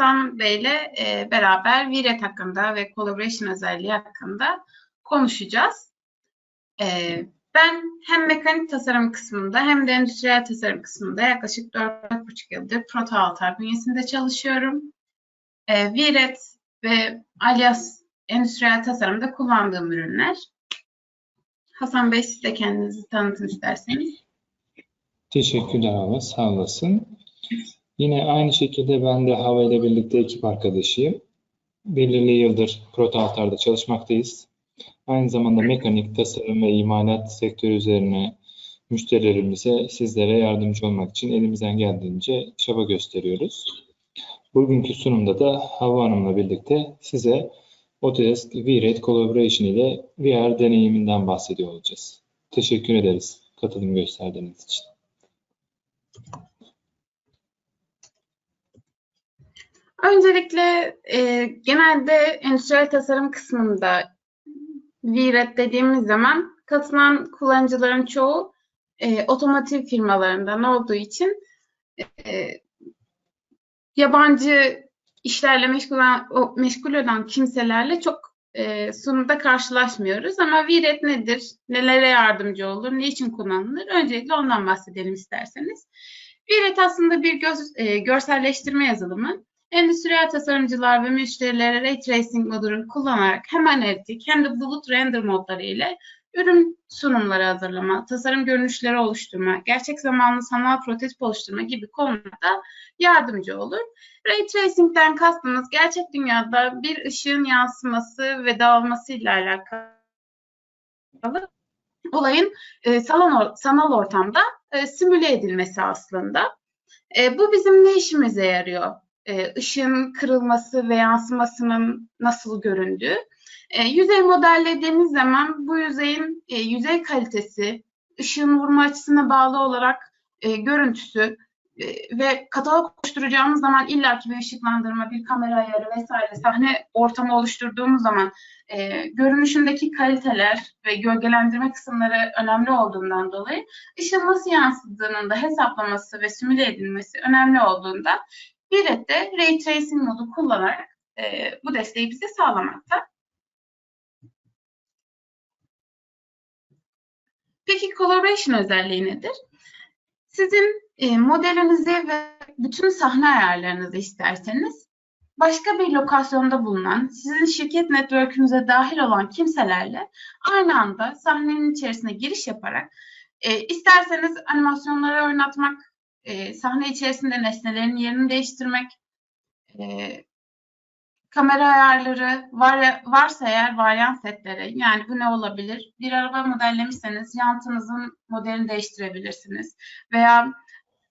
Hasan Bey ile e, beraber VRET hakkında ve collaboration özelliği hakkında konuşacağız. E, ben hem mekanik tasarım kısmında hem de endüstriyel tasarım kısmında yaklaşık 4,5 yıldır Proto Altar bünyesinde çalışıyorum. E, VRET ve Alias endüstriyel tasarımda kullandığım ürünler. Hasan Bey siz de kendinizi tanıtın isterseniz. Teşekkürler Hava, sağ olasın. Yine aynı şekilde ben de Hava ile birlikte ekip arkadaşıyım. Belirli yıldır Proto çalışmaktayız. Aynı zamanda mekanik, tasarım ve imalat sektörü üzerine müşterilerimize, sizlere yardımcı olmak için elimizden geldiğince çaba gösteriyoruz. Bugünkü sunumda da Hava Hanım'la birlikte size Autodesk V-Red Collaboration ile VR deneyiminden bahsediyor olacağız. Teşekkür ederiz katılım gösterdiğiniz için. Öncelikle e, genelde endüstriyel tasarım kısmında VRED dediğimiz zaman katılan kullanıcıların çoğu e, otomotiv firmalarından olduğu için e, yabancı işlerle meşgul o, meşgul olan kimselerle çok e, sunumda karşılaşmıyoruz. Ama VRED nedir? Nelere yardımcı olur? Niçin kullanılır? Öncelikle ondan bahsedelim isterseniz. VRED aslında bir göz, e, görselleştirme yazılımı. Endüstriyel tasarımcılar ve müşterilere Ray Tracing modunu kullanarak hem analitik hem de bulut render modları ile ürün sunumları hazırlama, tasarım görünüşleri oluşturma, gerçek zamanlı sanal prototip oluşturma gibi konularda yardımcı olur. Ray Tracing'den kastımız gerçek dünyada bir ışığın yansıması ve dağılması ile alakalı olayın e, sanal, sanal ortamda e, simüle edilmesi aslında. E, bu bizim ne işimize yarıyor? e, ışığın kırılması ve yansımasının nasıl göründüğü. E, yüzey modellediğimiz zaman bu yüzeyin e, yüzey kalitesi, ışığın vurma açısına bağlı olarak e, görüntüsü e, ve katalog oluşturacağımız zaman illaki bir ışıklandırma, bir kamera ayarı vesaire sahne ortamı oluşturduğumuz zaman e, görünüşündeki kaliteler ve gölgelendirme kısımları önemli olduğundan dolayı ışığın nasıl yansıdığının da hesaplaması ve simüle edilmesi önemli olduğunda bir de Ray Tracing modu kullanarak e, bu desteği bize sağlamakta. Peki collaboration özelliği nedir? Sizin e, modelinizi ve bütün sahne ayarlarınızı isterseniz başka bir lokasyonda bulunan, sizin şirket network'ünüze dahil olan kimselerle aynı anda sahnenin içerisine giriş yaparak e, isterseniz animasyonları oynatmak, e, sahne içerisinde nesnelerin yerini değiştirmek, e, kamera ayarları, var, varsa eğer varyant setleri, yani bu ne olabilir? Bir araba modellemişseniz jantınızın modelini değiştirebilirsiniz. Veya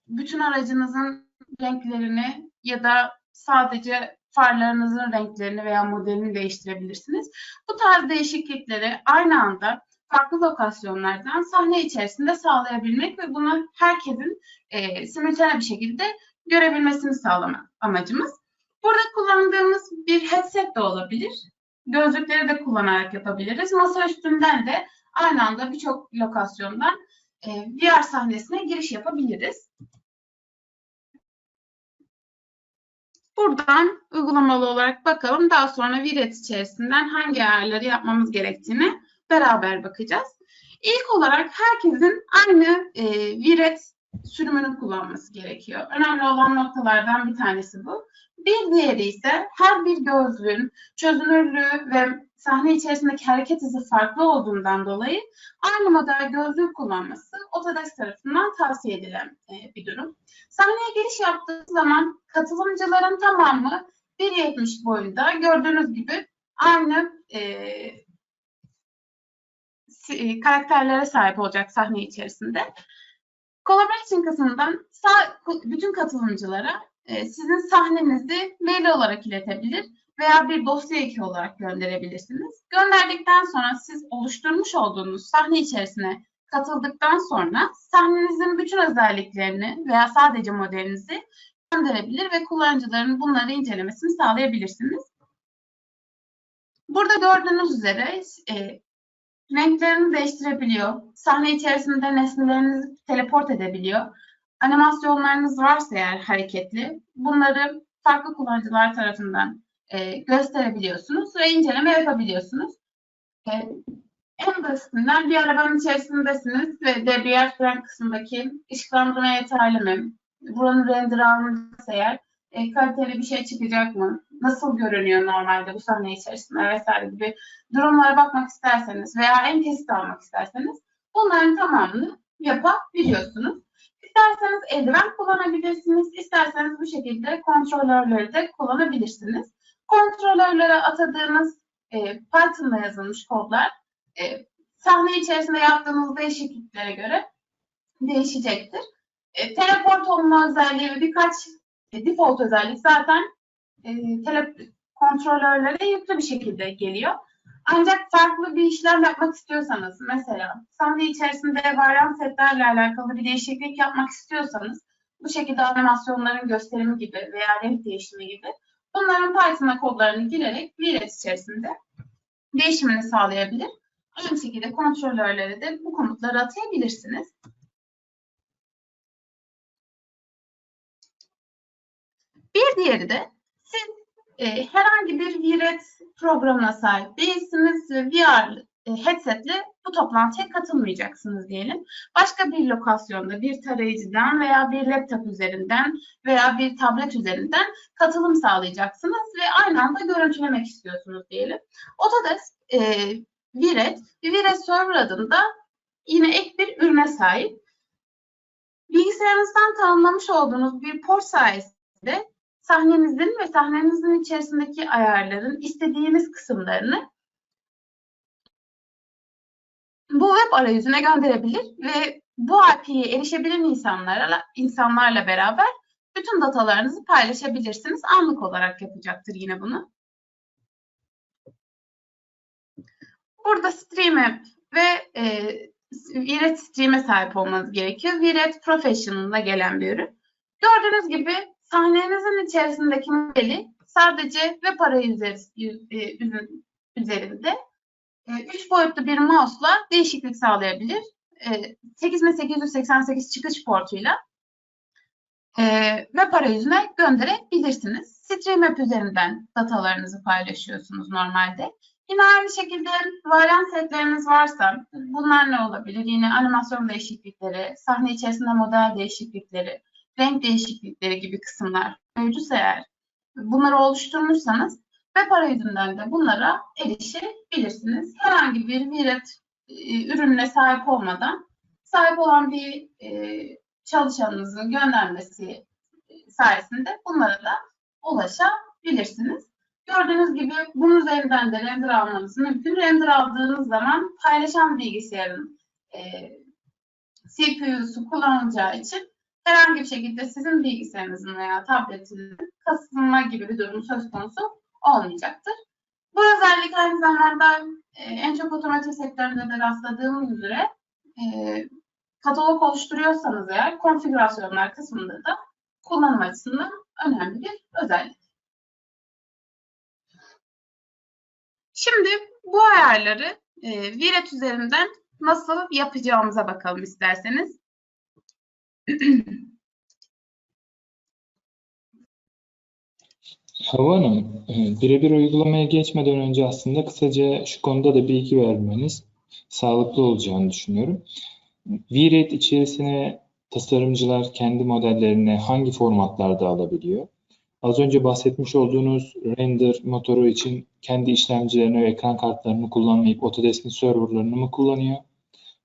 bütün aracınızın renklerini ya da sadece farlarınızın renklerini veya modelini değiştirebilirsiniz. Bu tarz değişiklikleri aynı anda farklı lokasyonlardan sahne içerisinde sağlayabilmek ve bunu herkesin e, simultane bir şekilde görebilmesini sağlamak amacımız. Burada kullandığımız bir headset de olabilir. Gözlükleri de kullanarak yapabiliriz. Masa üstünden de aynı anda birçok lokasyondan e, VR sahnesine giriş yapabiliriz. Buradan uygulamalı olarak bakalım. Daha sonra Viret içerisinden hangi ayarları yapmamız gerektiğini beraber bakacağız. İlk olarak herkesin aynı e, sürümünü kullanması gerekiyor. Önemli olan noktalardan bir tanesi bu. Bir diğeri ise her bir gözlüğün çözünürlüğü ve sahne içerisindeki hareket hızı farklı olduğundan dolayı aynı model gözlük kullanması Autodesk tarafından tavsiye edilen e, bir durum. Sahneye giriş yaptığı zaman katılımcıların tamamı 1.70 boyunda gördüğünüz gibi aynı e, e, karakterlere sahip olacak sahne içerisinde. Collaboration kısmından bütün katılımcılara e, sizin sahnenizi mail olarak iletebilir veya bir dosya eki olarak gönderebilirsiniz. Gönderdikten sonra siz oluşturmuş olduğunuz sahne içerisine katıldıktan sonra sahnenizin bütün özelliklerini veya sadece modelinizi gönderebilir ve kullanıcıların bunları incelemesini sağlayabilirsiniz. Burada gördüğünüz üzere e, renklerini değiştirebiliyor. Sahne içerisinde nesnelerinizi teleport edebiliyor. Animasyonlarınız varsa eğer hareketli, bunları farklı kullanıcılar tarafından e, gösterebiliyorsunuz ve inceleme yapabiliyorsunuz. E, en basitinden bir arabanın içerisindesiniz ve debriyaj fren kısmındaki ışıklandırma yeterli mi? Buranın render alınırsa eğer e, kaliteli bir şey çıkacak mı? Nasıl görünüyor normalde bu sahne içerisinde vesaire gibi durumlara bakmak isterseniz veya en kesit almak isterseniz bunların tamamını yapabiliyorsunuz. İsterseniz eldiven kullanabilirsiniz, isterseniz bu şekilde kontrolörleri de kullanabilirsiniz. Kontrolörlere atadığınız e, Python'da yazılmış kodlar e, sahne içerisinde yaptığınız değişikliklere göre değişecektir. E, teleport olma özelliği ve birkaç default özellik zaten e, tele, kontrolörlere yüklü bir şekilde geliyor. Ancak farklı bir işlem yapmak istiyorsanız, mesela sahne içerisinde varyant setlerle alakalı bir değişiklik yapmak istiyorsanız, bu şekilde animasyonların gösterimi gibi veya renk değişimi gibi bunların Python'a kodlarını girerek VRED içerisinde değişimini sağlayabilir. Aynı şekilde kontrolörlere de bu komutları atayabilirsiniz. Bir diğeri de siz e, herhangi bir VRED programına sahip değilsiniz ve VR headsetle bu toplantıya katılmayacaksınız diyelim. Başka bir lokasyonda bir tarayıcıdan veya bir laptop üzerinden veya bir tablet üzerinden katılım sağlayacaksınız ve aynı anda görüntülemek istiyorsunuz diyelim. Autodesk e, VRED, VRED Server adında yine ek bir ürüne sahip. Bilgisayarınızdan tanımlamış olduğunuz bir port sayesinde sahnenizin ve sahnenizin içerisindeki ayarların istediğiniz kısımlarını bu web arayüzüne gönderebilir ve bu IP'ye erişebilen insanlarla, insanlarla beraber bütün datalarınızı paylaşabilirsiniz. Anlık olarak yapacaktır yine bunu. Burada Stream ve e, VRED Stream'e sahip olmanız gerekiyor. VRED Professional'da gelen bir ürün. Gördüğünüz gibi sahnenizin içerisindeki modeli sadece web arayüzü üzerinde 3 boyutlu bir mouse'la değişiklik sağlayabilir. 8888 çıkış portuyla web arayüzüne gönderebilirsiniz. StreamApp üzerinden datalarınızı paylaşıyorsunuz normalde. Yine aynı şekilde varyant setleriniz varsa bunlar ne olabilir? Yine animasyon değişiklikleri, sahne içerisinde model değişiklikleri, renk değişiklikleri gibi kısımlar mevcutsa eğer bunları oluşturmuşsanız web arayüzünden de bunlara erişebilirsiniz. Herhangi bir VRED e, ürününe sahip olmadan sahip olan bir e, çalışanınızın göndermesi sayesinde bunlara da ulaşabilirsiniz. Gördüğünüz gibi bunun üzerinden de render almanız mümkün. Render aldığınız zaman paylaşan bilgisayarın e, CPU'su kullanılacağı için herhangi bir şekilde sizin bilgisayarınızın veya tabletinizin kasılma gibi bir durum söz konusu olmayacaktır. Bu özellik aynı zamanda e, en çok otomotiv sektöründe de rastladığımız üzere e, katalog oluşturuyorsanız eğer konfigürasyonlar kısmında da kullanım açısından önemli bir özellik. Şimdi bu ayarları e, Viret üzerinden nasıl yapacağımıza bakalım isterseniz. Hava Hanım, e, birebir uygulamaya geçmeden önce aslında kısaca şu konuda da bilgi vermeniz sağlıklı olacağını düşünüyorum. VRED içerisine tasarımcılar kendi modellerini hangi formatlarda alabiliyor? Az önce bahsetmiş olduğunuz render motoru için kendi işlemcilerini ve ekran kartlarını kullanmayıp Autodesk'in serverlarını mı kullanıyor?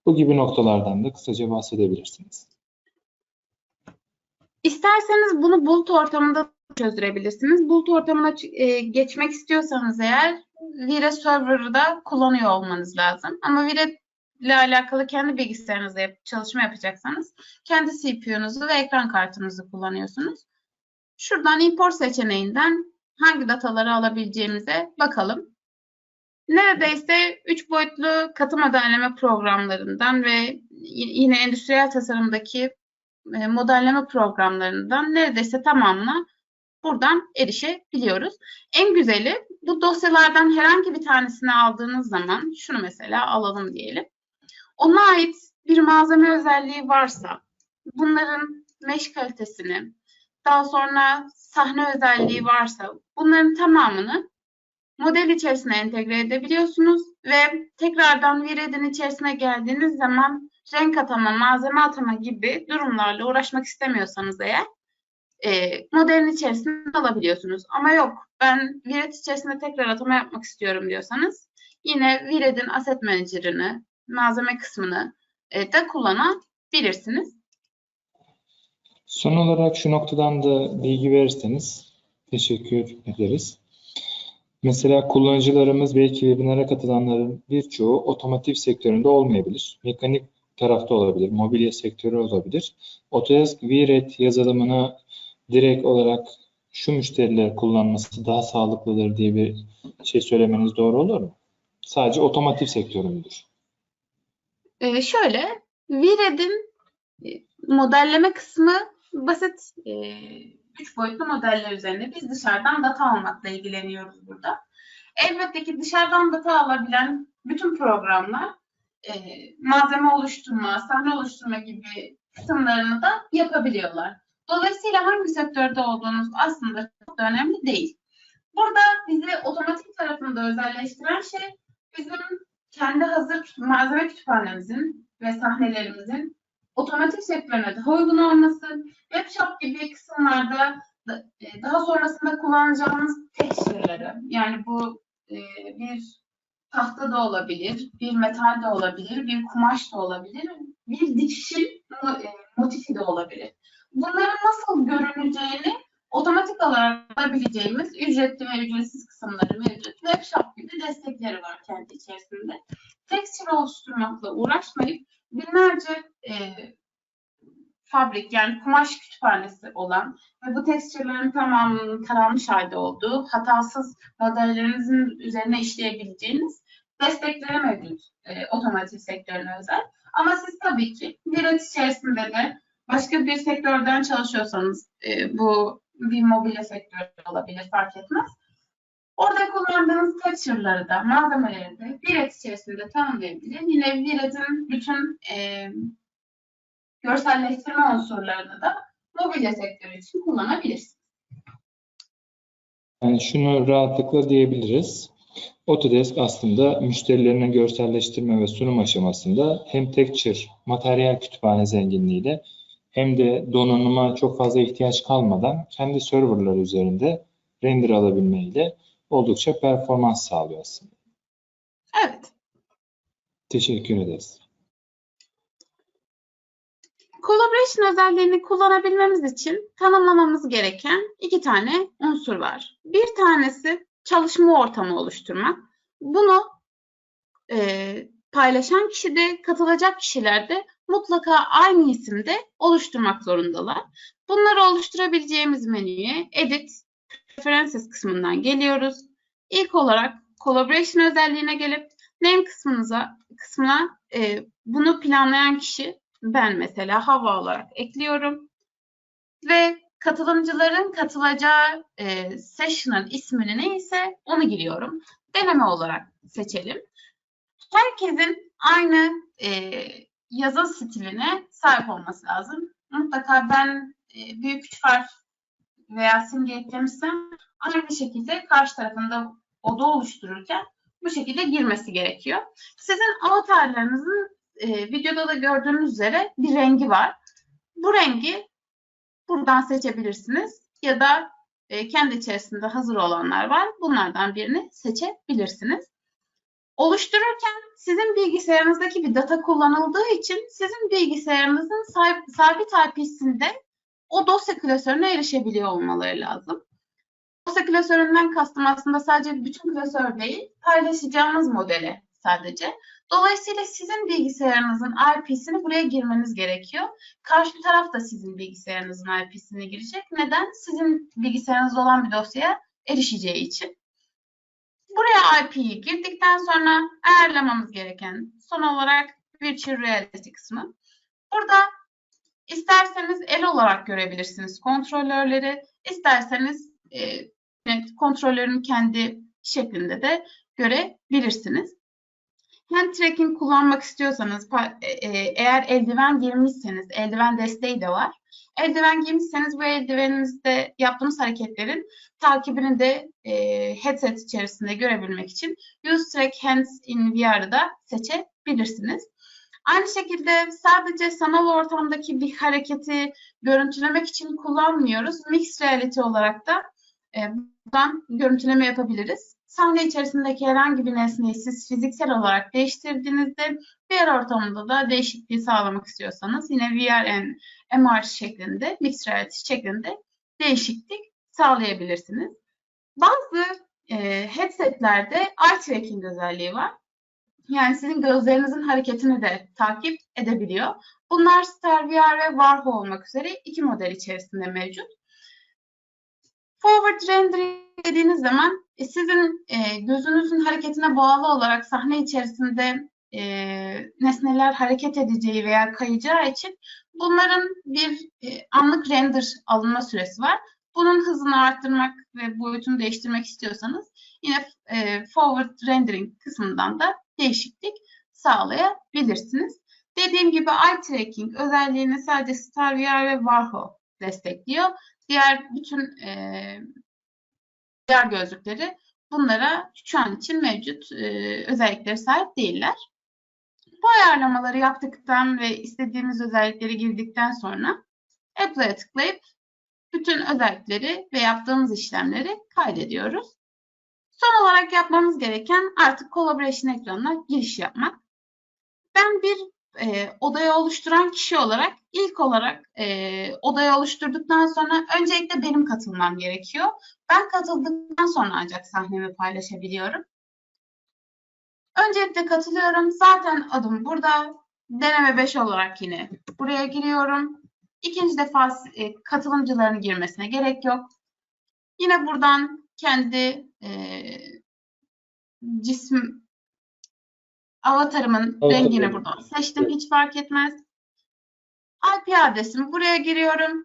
Bu gibi noktalardan da kısaca bahsedebilirsiniz. İsterseniz bunu bulut ortamında çözdürebilirsiniz. Bulut ortamına e, geçmek istiyorsanız eğer Vire Server'da kullanıyor olmanız lazım. Ama Vire ile alakalı kendi bilgisayarınızda yap, çalışma yapacaksanız kendi CPU'nuzu ve ekran kartınızı kullanıyorsunuz. Şuradan import seçeneğinden hangi dataları alabileceğimize bakalım. Neredeyse 3 boyutlu katı modelleme programlarından ve yine endüstriyel tasarımdaki modelleme programlarından neredeyse tamamına buradan erişebiliyoruz. En güzeli bu dosyalardan herhangi bir tanesini aldığınız zaman şunu mesela alalım diyelim. Ona ait bir malzeme özelliği varsa bunların mesh kalitesini daha sonra sahne özelliği varsa bunların tamamını model içerisine entegre edebiliyorsunuz ve tekrardan VRED'in içerisine geldiğiniz zaman renk atama, malzeme atama gibi durumlarla uğraşmak istemiyorsanız eğer e, modelin içerisine alabiliyorsunuz. Ama yok ben VRED içerisinde tekrar atama yapmak istiyorum diyorsanız yine VRED'in Asset Manager'ını, malzeme kısmını e, da kullanabilirsiniz. Son olarak şu noktadan da bilgi verirseniz teşekkür ederiz. Mesela kullanıcılarımız belki webinara katılanların birçoğu otomotiv sektöründe olmayabilir. Mekanik tarafta olabilir, mobilya sektörü olabilir. Autodesk VRED yazılımını direkt olarak şu müşteriler kullanması daha sağlıklıdır diye bir şey söylemeniz doğru olur mu? Sadece otomotiv sektörü müdür? Ee, şöyle, VRED'in e, modelleme kısmı basit e, üç boyutlu modeller üzerine. Biz dışarıdan data almakla ilgileniyoruz burada. Elbette ki dışarıdan data alabilen bütün programlar e, malzeme oluşturma, sahne oluşturma gibi kısımlarını da yapabiliyorlar. Dolayısıyla hangi sektörde olduğunuz aslında çok da önemli değil. Burada bizi otomatik tarafında özelleştiren şey bizim kendi hazır malzeme kütüphanemizin ve sahnelerimizin otomotiv sektörüne daha uygun olması, webshop gibi kısımlarda da- e, daha sonrasında kullanacağımız texture'ları yani bu e, bir tahta da olabilir, bir metal de olabilir, bir kumaş da olabilir, bir dikişin mo- e, motifi de olabilir. Bunların nasıl görüneceğini otomatik olarak alabileceğimiz ücretli ve ücretsiz kısımları mevcut. Webshop gibi destekleri var kendi içerisinde. Texture oluşturmakla uğraşmayıp binlerce e, fabrik yani kumaş kütüphanesi olan ve bu tekstürlerin tamamının taranmış halde olduğu hatasız modellerinizin üzerine işleyebileceğiniz destekleri mevcut e, otomotiv sektörüne özel. Ama siz tabii ki bir et içerisinde de başka bir sektörden çalışıyorsanız e, bu bir mobilya sektörü olabilir fark etmez. Orada kullandığınız texture'ları da malzemeleri de bir et içerisinde tanımlayabilir. Yine bir etin bütün e, görselleştirme unsurlarını da mobilya sektörü için kullanabilirsiniz. Yani şunu rahatlıkla diyebiliriz. Autodesk aslında müşterilerine görselleştirme ve sunum aşamasında hem texture, materyal kütüphane zenginliğiyle hem de donanıma çok fazla ihtiyaç kalmadan kendi serverları üzerinde render alabilmeyle oldukça performans sağlıyor aslında. Evet. Teşekkür ederiz. Collaboration özelliğini kullanabilmemiz için tanımlamamız gereken iki tane unsur var. Bir tanesi çalışma ortamı oluşturmak. Bunu e, paylaşan kişi de katılacak kişiler de mutlaka aynı isimde oluşturmak zorundalar. Bunları oluşturabileceğimiz menüye Edit, Preferences kısmından geliyoruz. İlk olarak Collaboration özelliğine gelip Name kısmınıza, kısmına e, bunu planlayan kişi ben mesela hava olarak ekliyorum. Ve katılımcıların katılacağı e, session'ın ismini neyse onu giriyorum. Deneme olarak seçelim. Herkesin aynı e, yazı stiline sahip olması lazım. Mutlaka ben e, büyük küçük harf veya simge eklemişsem aynı şekilde karşı tarafında oda oluştururken bu şekilde girmesi gerekiyor. Sizin avatarlarınızın e, videoda da gördüğünüz üzere bir rengi var. Bu rengi buradan seçebilirsiniz ya da e, kendi içerisinde hazır olanlar var. Bunlardan birini seçebilirsiniz. Oluştururken sizin bilgisayarınızdaki bir data kullanıldığı için sizin bilgisayarınızın sabit IP'sinde o dosya klasörüne erişebiliyor olmaları lazım. Dosya klasöründen kastım aslında sadece bütün klasör değil, paylaşacağımız modele sadece. Dolayısıyla sizin bilgisayarınızın IP'sini buraya girmeniz gerekiyor. Karşı taraf da sizin bilgisayarınızın IP'sine girecek. Neden? Sizin bilgisayarınızda olan bir dosyaya erişeceği için. Buraya IP'yi girdikten sonra ayarlamamız gereken son olarak Virtual Reality kısmı. Burada isterseniz el olarak görebilirsiniz kontrolörleri, isterseniz e, kontrolörün kendi şeklinde de görebilirsiniz. Hand tracking kullanmak istiyorsanız, e, e, eğer eldiven giymişseniz, eldiven desteği de var. Eldiven giymişseniz bu eldiveninizde yaptığınız hareketlerin takibini de e, headset içerisinde görebilmek için Use Track Hands in VR'ı da seçebilirsiniz. Aynı şekilde sadece sanal ortamdaki bir hareketi görüntülemek için kullanmıyoruz. Mixed Reality olarak da e, buradan görüntüleme yapabiliriz. Sahne içerisindeki herhangi bir nesneyi siz fiziksel olarak değiştirdiğinizde VR ortamında da değişikliği sağlamak istiyorsanız yine VR and MR şeklinde, Mixed Reality şeklinde değişiklik sağlayabilirsiniz. Bazı e, headsetlerde eye tracking özelliği var. Yani sizin gözlerinizin hareketini de takip edebiliyor. Bunlar Star VR ve Warho olmak üzere iki model içerisinde mevcut. Forward rendering dediğiniz zaman e, sizin e, gözünüzün hareketine bağlı olarak sahne içerisinde e, nesneler hareket edeceği veya kayacağı için bunların bir e, anlık render alınma süresi var. Bunun hızını arttırmak ve boyutunu değiştirmek istiyorsanız yine e, forward rendering kısmından da değişiklik sağlayabilirsiniz. Dediğim gibi eye tracking özelliğini sadece Star VR ve Warho destekliyor. Diğer bütün e, VR gözlükleri bunlara şu an için mevcut e, özellikleri sahip değiller. Bu ayarlamaları yaptıktan ve istediğimiz özellikleri girdikten sonra Apply'a tıklayıp bütün özellikleri ve yaptığımız işlemleri kaydediyoruz. Son olarak yapmamız gereken artık Collaboration ekranına giriş yapmak. Ben bir e, odayı oluşturan kişi olarak ilk olarak e, odayı oluşturduktan sonra öncelikle benim katılmam gerekiyor. Ben katıldıktan sonra ancak sahnemi paylaşabiliyorum. Öncelikle katılıyorum. Zaten adım burada. Deneme 5 olarak yine buraya giriyorum. İkinci defa e, katılımcıların girmesine gerek yok. Yine buradan kendi e, cisim avatarımın Avatarı. rengini buradan seçtim. Hiç fark etmez. IP adresimi buraya giriyorum.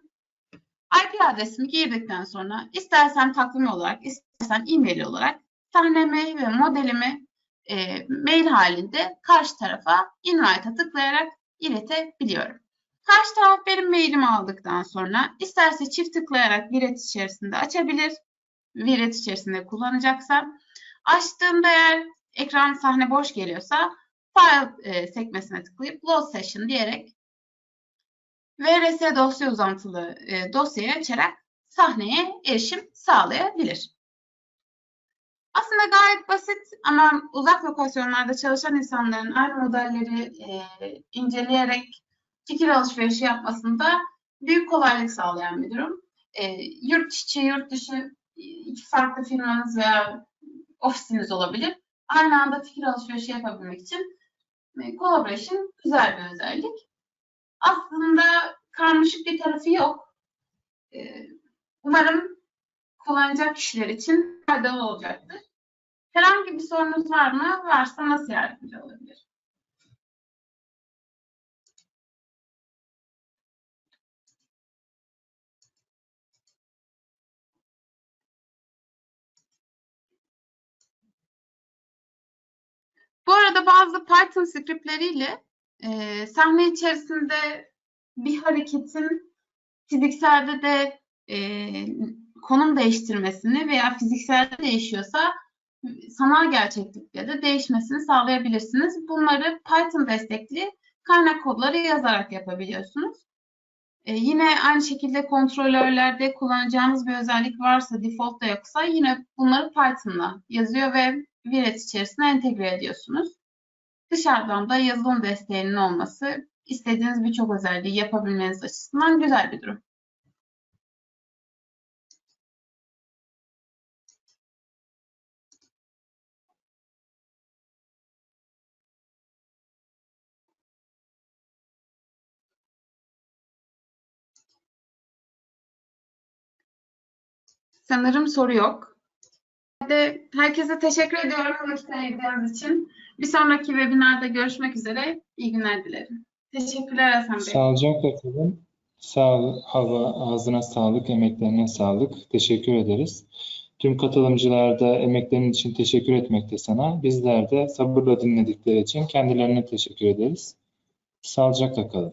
IP adresimi girdikten sonra istersen takvim olarak, istersen e-mail olarak sahnemi ve modelimi e, mail halinde karşı tarafa invite'a tıklayarak iletebiliyorum. Karşı taraf benim mailimi aldıktan sonra isterse çift tıklayarak Viret içerisinde açabilir. Viret içerisinde kullanacaksam. Açtığımda eğer ekran sahne boş geliyorsa file e, sekmesine tıklayıp load session diyerek VRS dosya uzantılı e, dosyayı açarak sahneye erişim sağlayabilir. Aslında gayet basit ama uzak lokasyonlarda çalışan insanların aynı modelleri e, inceleyerek fikir alışverişi yapmasında büyük kolaylık sağlayan bir durum. E, yurt içi, yurt dışı iki farklı firmanız veya ofisiniz olabilir. Aynı anda fikir alışverişi yapabilmek için e, collaboration güzel bir özellik. Aslında karmaşık bir tarafı yok. E, umarım kullanacak kişiler için faydalı olacaktır. Herhangi bir sorunuz var mı? Varsa nasıl yardımcı olabilir? Bu arada bazı Python scriptleriyle e, sahne içerisinde bir hareketin fizikselde de e, konum değiştirmesini veya fizikselde değişiyorsa sanal gerçeklikte de değişmesini sağlayabilirsiniz. Bunları Python destekli kaynak kodları yazarak yapabiliyorsunuz. E, yine aynı şekilde kontrolörlerde kullanacağınız bir özellik varsa, default da yoksa yine bunları Python'la yazıyor ve Viret içerisine entegre ediyorsunuz. Dışarıdan da yazılım desteğinin olması istediğiniz birçok özelliği yapabilmeniz açısından güzel bir durum. Sanırım soru yok. De herkese teşekkür ediyorum vakit ayırdığınız için. Bir sonraki webinarda görüşmek üzere. İyi günler dilerim. Teşekkürler Hasan Bey. Sağlıcakla kalın. Sağ ol Hava, ağzına sağlık, emeklerine sağlık. Teşekkür ederiz. Tüm katılımcılar da emeklerin için teşekkür etmekte sana. Bizler de sabırla dinledikleri için kendilerine teşekkür ederiz. Sağlıcakla kalın.